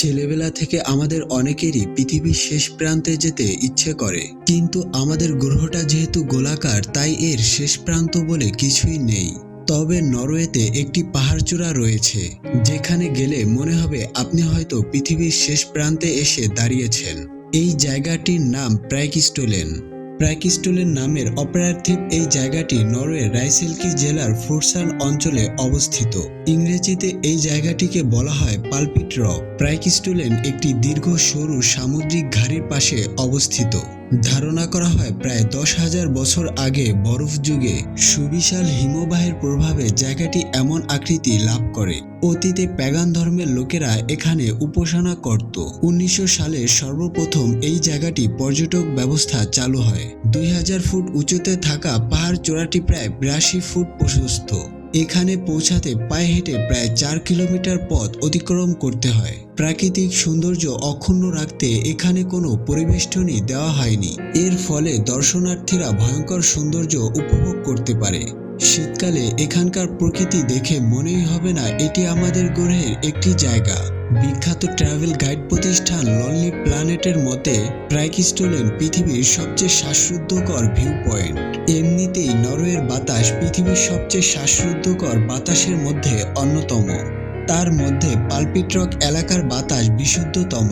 ছেলেবেলা থেকে আমাদের অনেকেরই পৃথিবীর শেষ প্রান্তে যেতে ইচ্ছে করে। কিন্তু আমাদের গ্রহটা যেহেতু গোলাকার, তাই এর শেষ প্রান্ত বলে কিছুই নেই। তবে নরওয়েতে একটি পাহাড়চূড়া রয়েছে, যেখানে গেলে মনে হবে আপনি হয়তো পৃথিবীর শেষ প্রান্তে এসে দাঁড়িয়েছেন। এই জায়গাটির নাম প্র্যাকিস্টোলেন প্র্যাকিস্টোলেন নামের অপরার্থিব এই জায়গাটি নরওয়ের রাইসেলকি জেলার ফুরসান অঞ্চলে অবস্থিত। ইংরেজিতে এই জায়গাটিকে বলা হয় পালপিট রক। প্র্যাকিস্টোলেন একটি দীর্ঘ সরু সামুদ্রিক ঘাড়ির পাশে অবস্থিত। ধারণা করা হয় প্রায় দশ হাজার বছর আগে বরফ যুগে সুবিশাল হিমবাহের প্রভাবে জায়গাটি এমন আকৃতি লাভ করে। অতীতে প্যাগান ধর্মের লোকেরা এখানে উপাসনা করত। উনিশশো সালে সর্বপ্রথম এই জায়গাটি পর্যটক ব্যবস্থা চালু হয়। দুই হাজার ফুট উঁচুতে থাকা পাহাড় চূড়াটি প্রায় বিরাশি ফুট প্রশস্ত। এখানে পৌঁছাতে পায়ে হেঁটে প্রায় চার কিলোমিটার পথ অতিক্রম করতে হয়। প্রাকৃতিক সৌন্দর্য অক্ষুণ্ণ রাখতে এখানে কোনো পরিবেষ্টনী দেওয়া হয়নি। এর ফলে দর্শনার্থীরা ভয়ঙ্কর সৌন্দর্য উপভোগ করতে পারে। শীতকালে এখানকার প্রকৃতি দেখে মনেই হবে না, এটি আমাদের গ্রহের একটি জায়গা। বিখ্যাত ট্রাভেল গাইড প্রতিষ্ঠান লনলি প্ল্যানেটের মতে, প্রাইকিস্টোলেন পৃথিবীর সবচেয়ে শ্বাসরুদ্ধকর ভিউ পয়েন্ট এমনিতেই নরওয়ের বাতাস পৃথিবীর সবচেয়ে শ্বাসরুদ্ধকর বাতাসের মধ্যে অন্যতম। তার মধ্যে পালপিট্রক এলাকার বাতাস বিশুদ্ধতম।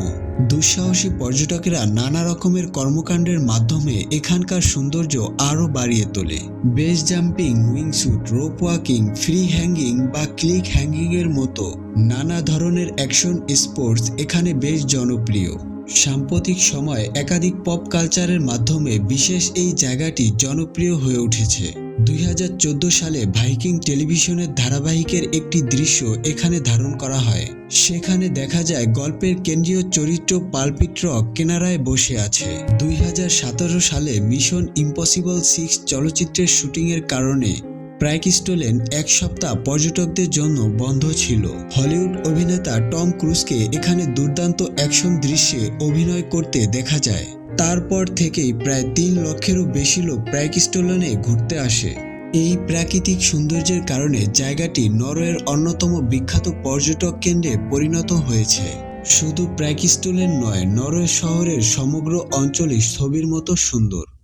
দুঃসাহসী পর্যটকেরা নানা রকমের কর্মকাণ্ডের মাধ্যমে এখানকার সৌন্দর্য আরও বাড়িয়ে তোলে। Base jumping wingsuit rope walking, free hanging বা ক্লিক হ্যাঙ্গিং এর মতো নানা ধরনের অ্যাকশন স্পোর্টস এখানে বেশ জনপ্রিয়। সাম্প্রতিক সময়ে একাধিক পপ কালচারের মাধ্যমে বিশেষ এই জায়গাটি জনপ্রিয় হয়ে উঠেছে। দুই হাজার চোদ্দ সালে ভাইকিং টেলিভিশনের ধারাবাহিকের একটি দৃশ্য এখানে ধারণ করা হয়। সেখানে দেখা যায় গল্পের কেন্দ্রীয় চরিত্র পালপিট্রক কেনারায় বসে আছে। দুই হাজার সতেরো সালে মিশন ইম্পসিবল সিক্স চলচ্চিত্রের শুটিংয়ের কারণে প্রাইকিস্টোলেন এক সপ্তাহ পর্যটকদের জন্য বন্ধ ছিল। হলিউড অভিনেতা টম ক্রুজকে এখানে দুর্দান্ত অ্যাকশন দৃশ্যে অভিনয় করতে দেখা যায়। তারপর থেকেই প্রায় তিন লক্ষেরও বেশি লোক প্রাইকিস্টোলনে ঘুরতে আসে। এই প্রাকৃতিক সৌন্দর্যের কারণে জায়গাটি নরওয়ের অন্যতম বিখ্যাত পর্যটক কেন্দ্রে পরিণত হয়েছে। শুধু প্র্যাকিস্টোলেন নয়, নরওয়ে শহরের সমগ্র অঞ্চলই ছবির মতো সুন্দর।